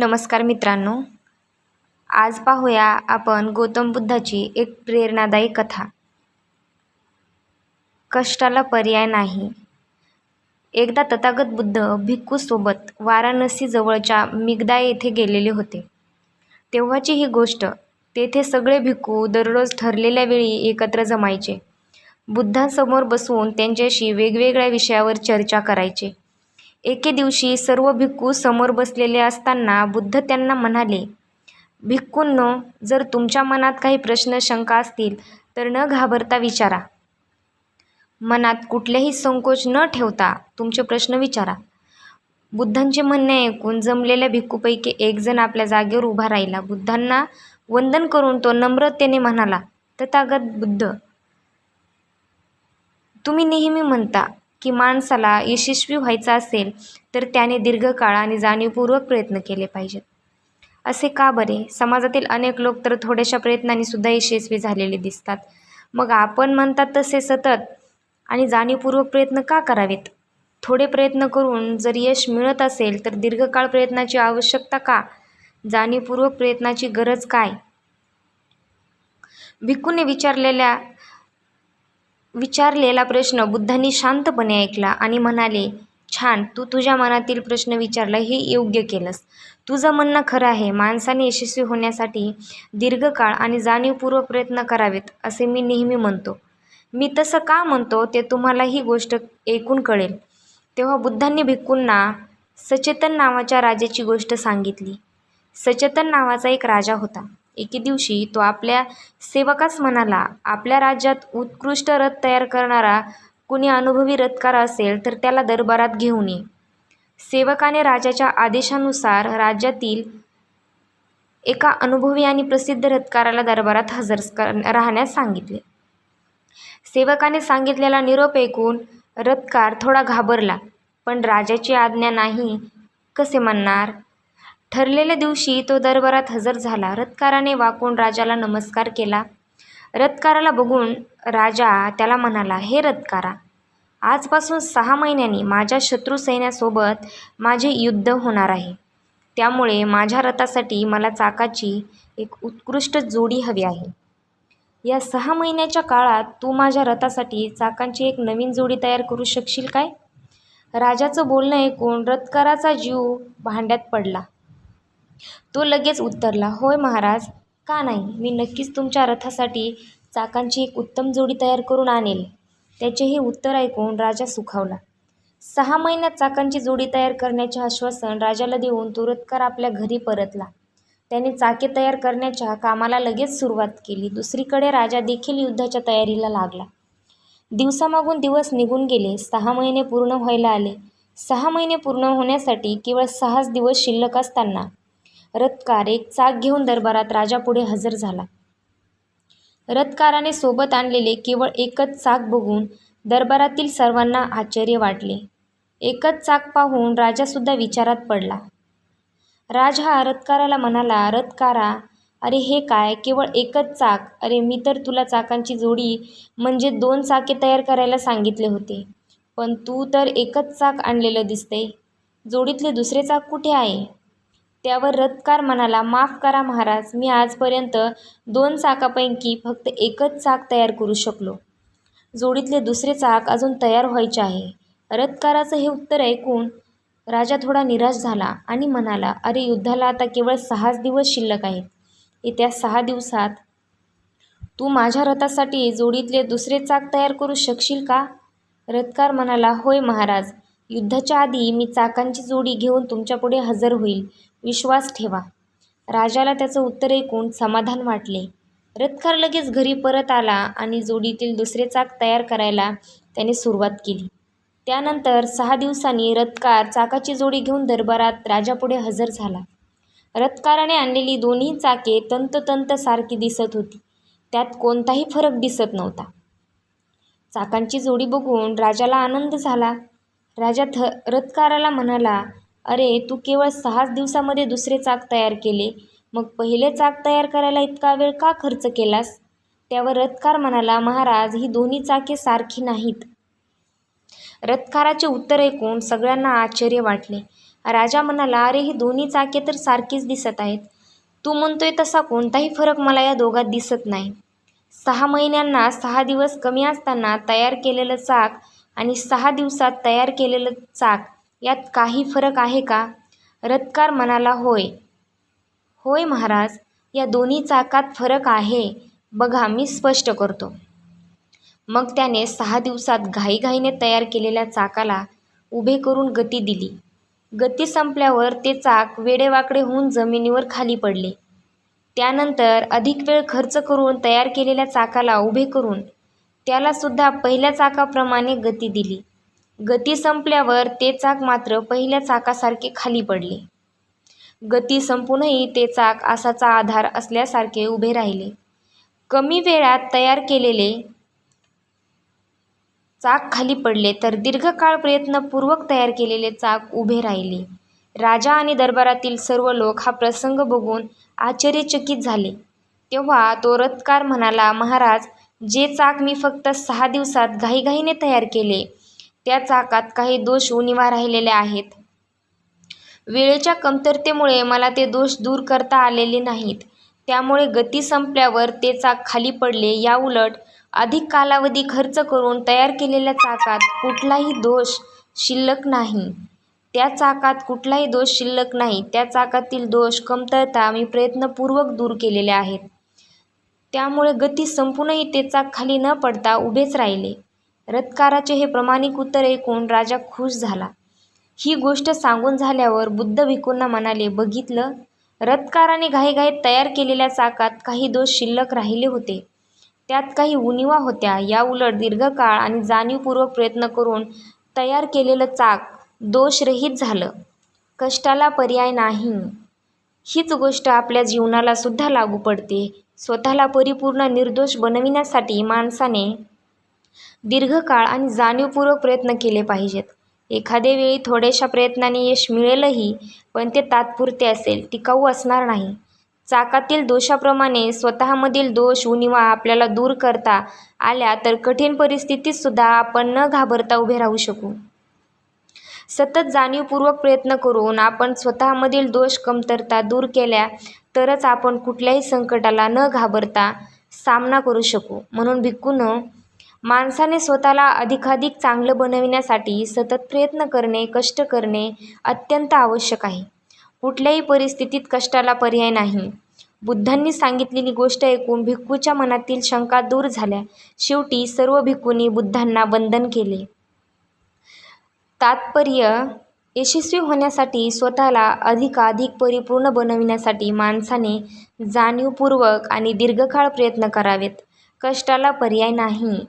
नमस्कार मित्रांनो. आज पाहूया आपण गौतम बुद्धाची एक प्रेरणादायी कथा. कष्टाला पर्याय नाही. एकदा तथागत बुद्ध भिक्खूसोबत वाराणसीजवळच्या मिगदा येथे गेलेले होते. तेव्हाची ही गोष्ट तेथे सगळे भिक्खू दररोज ठरलेल्या वेळी एकत्र जमायचे. बुद्धांसमोर बसून त्यांच्याशी वेगवेगळ्या विषयावर चर्चा करायचे. एके दिवशी सर्व भिक्खू समोर बसलेले असताना बुद्ध त्यांना म्हणाले भिक्खूंनो जर तुमच्या मनात काही प्रश्न शंका असतील तर न घाबरता विचारा. मनात कुठलेही संकोच न ठेवता तुमचे प्रश्न विचारा. बुद्धांचे म्हणणे ऐकून जमलेल्या भिक्खूपैकी एकजण आपल्या जागेवर उभा राहिला. बुद्धांना वंदन करून तो नम्रतेने म्हणाला तथागत बुद्ध तुम्ही नेहमी म्हणता की माणसाला यशस्वी व्हायचं असेल तर त्याने दीर्घकाळ आणि जाणीवपूर्वक प्रयत्न केले पाहिजेत. असे का बरे? समाजातील अनेक लोक तर थोड्याशा प्रयत्नांनी सुद्धा यशस्वी झालेले दिसतात. मग आपण म्हणतात तसे सतत आणि जाणीवपूर्वक प्रयत्न का करावेत? थोडे प्रयत्न करून जर यश मिळत असेल तर दीर्घकाळ प्रयत्नाची आवश्यकता का? जाणीवपूर्वक प्रयत्नाची गरज काय? भिक्कूने विचारलेल्या विचारलेला प्रश्न बुद्धांनी शांतपणे ऐकला आणि म्हणाले छान तू तुझ्या मनातील प्रश्न विचारला हे योग्य केलंस. तुझं म्हणणं खरं आहे माणसाने यशस्वी होण्यासाठी दीर्घकाळ आणि जाणीवपूर्वक प्रयत्न करावेत असे मी नेहमी म्हणतो. मी तसं का म्हणतो ते तुम्हाला ही गोष्ट ऐकून कळेल. तेव्हा बुद्धांनी भिक्कूंना सचेतन नावाच्या राजाची गोष्ट सांगितली. सचेतन नावाचा एक राजा होता. एके दिवशी तो आपल्या सेवकास म्हणाला आपल्या राज्यात उत्कृष्ट रथ तयार करणारा कुणी अनुभवी रथकार असेल तर त्याला दरबारात घेऊन ये. सेवकाने राजाच्या आदेशानुसार राज्यातील एका अनुभवी आणि प्रसिद्ध रथकाराला दरबारात हजर कर राहण्यास सांगितले. सेवकाने सांगितलेला निरोप ऐकून रथकार थोडा घाबरला पण राजाची आज्ञा नाही कसे म्हणणार ठरलेल्या दिवशी तो दरबारात हजर झाला. रथकाराने वाकून राजाला नमस्कार केला. रथकाराला बघून राजा त्याला म्हणाला हे रथकारा आजपासून सहा महिन्यांनी माझ्या शत्रू सैन्यासोबत माझे युद्ध होणार आहे. त्यामुळे माझ्या रथासाठी मला चाकाची एक उत्कृष्ट जोडी हवी आहे. या सहा महिन्याच्या काळात तू माझ्या रथासाठी चाकांची एक नवीन जोडी तयार करू शकशील काय? राजाचं बोलणं ऐकून रथकाराचा जीव भांड्यात पडला. तो लगेच उत्तरला होय महाराज का नाही? मी नक्कीच तुमच्या रथासाठी चाकांची एक उत्तम जोडी तयार करून आणेल. त्याचे हे उत्तर ऐकून राजा सुखावला. सहा महिन्यात चाकांची जोडी तयार करण्याचे आश्वासन राजाला देऊन तुरतकर आपल्या घरी परतला. त्याने चाके तयार करण्याच्या कामाला लगेच सुरुवात केली. दुसरीकडे राजा देखील युद्धाच्या तयारीला लागला. दिवसामागून दिवस निघून गेले. सहा महिने पूर्ण व्हायला आले. सहा महिने पूर्ण होण्यासाठी केवळ सहाच दिवस शिल्लक असताना रथकार एक चाक घेऊन दरबारात राजापुढे हजर झाला. रथकाराने सोबत आणलेले केवळ एकच चाक बघून दरबारातील सर्वांना आश्चर्य वाटले. एकच चाक पाहून राजासुद्धा विचारात पडला. राज हा रथकाराला म्हणाला रथकारा अरे हे काय? केवळ एकच चाक? अरे मी तर तुला चाकांची जोडी म्हणजे दोन चाके तयार करायला सांगितले होते. पण तू तर एकच चाक आणलेलं दिसते जोडीतले दुसरे चाक कुठे आहे? त्यावर रथकार म्हणाला माफ करा महाराज मी आजपर्यंत दोन चाकापैकी फक्त एकच चाक तयार करू शकलो. जोडीतले दुसरे चाक अजून तयार व्हायचे आहे. रथकाराचं हे उत्तर ऐकून राजा थोडा निराश झाला आणि म्हणाला अरे युद्धाला आता केवळ सहाच दिवस शिल्लक आहेत. येत्या सहा दिवसात तू माझ्या रथासाठी जोडीतले दुसरे चाक तयार करू शकशील का? रथकार म्हणाला होय महाराज युद्धाच्या आधी मी चाकांची जोडी घेऊन तुमच्यापुढे हजर होईल. विश्वास ठेवा. राजाला त्याचं उत्तर ऐकून समाधान वाटले. रथकार लगेच घरी परत आला आणि जोडीतील दुसरे चाक तयार करायला त्याने सुरुवात केली. त्यानंतर सहा दिवसांनी रथकार चाकाची जोडी घेऊन दरबारात राजापुढे हजर झाला. रथकाराने आणलेली दोन्ही चाके तंतोतंत सारखी दिसत होती. त्यात कोणताही फरक दिसत नव्हता. चाकांची जोडी बघून राजाला आनंद झाला. राजा थ रथकाराला म्हणाला अरे तू केवळ सहाच दिवसामध्ये दुसरे चाक तयार केले. मग पहिले चाक तयार करायला इतका वेळ का खर्च केलास? त्यावर रथकार म्हणाला महाराज ही दोन्ही चाके सारखी नाहीत. रथकाराचे उत्तर ऐकून सगळ्यांना आश्चर्य वाटले. राजा म्हणाला अरे ही दोन्ही चाके तर सारखीच दिसत आहेत. तू म्हणतोय तसा कोणताही फरक मला या दोघात दिसत नाही. सहा महिन्यांना सहा दिवस कमी असताना तयार केलेलं चाक आणि सहा दिवसात तयार केलेलं चाक यात काही फरक आहे का? रथकार म्हणाला होय. होय महाराज या दोन्ही चाकात फरक आहे. बघा मी स्पष्ट करतो. मग त्याने सहा दिवसात घाईघाईने तयार केलेल्या चाकाला उभे करून गती दिली. गती संपल्यावर ते चाक वेडेवाकडे होऊन जमिनीवर खाली पडले. त्यानंतर अधिक वेळ खर्च करून तयार केलेल्या चाकाला उभे करून त्यालासुद्धा पहिल्या चाकाप्रमाणे गती दिली. गती संपल्यावर ते चाक मात्र पहिल्या चाकासारखे खाली पडले. गती संपूनही ते चाक आसाचा आधार असल्यासारखे उभे राहिले. कमी वेळात तयार केलेले चाक खाली पडले तर दीर्घकाळ प्रयत्नपूर्वक तयार केलेले चाक उभे राहिले. राजा आणि दरबारातील सर्व लोक हा प्रसंग बघून आश्चर्यचकित झाले. तेव्हा तो रथकार म्हणाला महाराज जे चाक मी फक्त सहा दिवसात घाईघाईने तयार केले त्या चाकात काही दोष उणिवा राहिलेले आहेत. वेळेच्या कमतरतेमुळे मला ते दोष दूर करता आलेले नाहीत. त्यामुळे गती संपल्यावर ते चाक खाली पडले. याउलट अधिक कालावधी खर्च करून तयार केलेल्या चाकात कुठलाही दोष शिल्लक नाही. त्या चाकात कुठलाही दोष शिल्लक नाही. त्या चाकातील दोष कमतरता मी प्रयत्नपूर्वक दूर केलेल्या आहेत. त्यामुळे गती संपूनही ते चाक खाली न पडता उभेच राहिले. रथकाराचे हे प्रामाणिक उत्तर ऐकून राजा खुश झाला. ही गोष्ट सांगून झाल्यावर बुद्ध भिकूंना म्हणाले बघितलं? रथकाराने घाईघाईत तयार केलेल्या चाकात काही दोष शिल्लक राहिले होते. त्यात काही उणिवा होत्या. याउलट दीर्घकाळ आणि जाणीवपूर्वक प्रयत्न करून तयार केलेलं चाक दोषरहित झालं. कष्टाला पर्याय नाही. हीच गोष्ट आपल्या जीवनाला सुद्धा लागू पडते. स्वतःला परिपूर्ण निर्दोष बनविण्यासाठी माणसाने दीर्घकाळ आणि जाणीवपूर्वक प्रयत्न केले पाहिजेत. एखाद्या वेळी थोड्याशा प्रयत्नाने यश मिळेलही पण ते तात्पुरते असेल टिकाऊ असणार नाही. चाकातील दोषाप्रमाणे स्वतःमधील दोष उणिवा आपल्याला दूर करता आल्या तर कठीण परिस्थितीतसुद्धा आपण न घाबरता उभे राहू शकू. सतत जाणीवपूर्वक प्रयत्न करून आपण स्वतःमधील दोष कमतरता दूर केल्या तरच आपण कुठल्याही संकटाला न घाबरता सामना करू शकू. म्हणून भिक्कून माणसाने स्वतःला अधिकाधिक चांगलं बनविण्यासाठी सतत प्रयत्न करणे कष्ट करणे अत्यंत आवश्यक आहे. कुठल्याही परिस्थितीत कष्टाला पर्याय नाही. बुद्धांनी सांगितलेली गोष्ट ऐकून भिक्खूच्या मनातील शंका दूर झाल्या. शेवटी सर्व भिक्खूंनी बुद्धांना वंदन केले. तात्पर्य यशस्वी होण्यासाठी स्वतःला अधिकाधिक परिपूर्ण बनविण्यासाठी माणसाने जाणीवपूर्वक आणि दीर्घकाळ प्रयत्न करावेत. कष्टाला पर्याय नाही.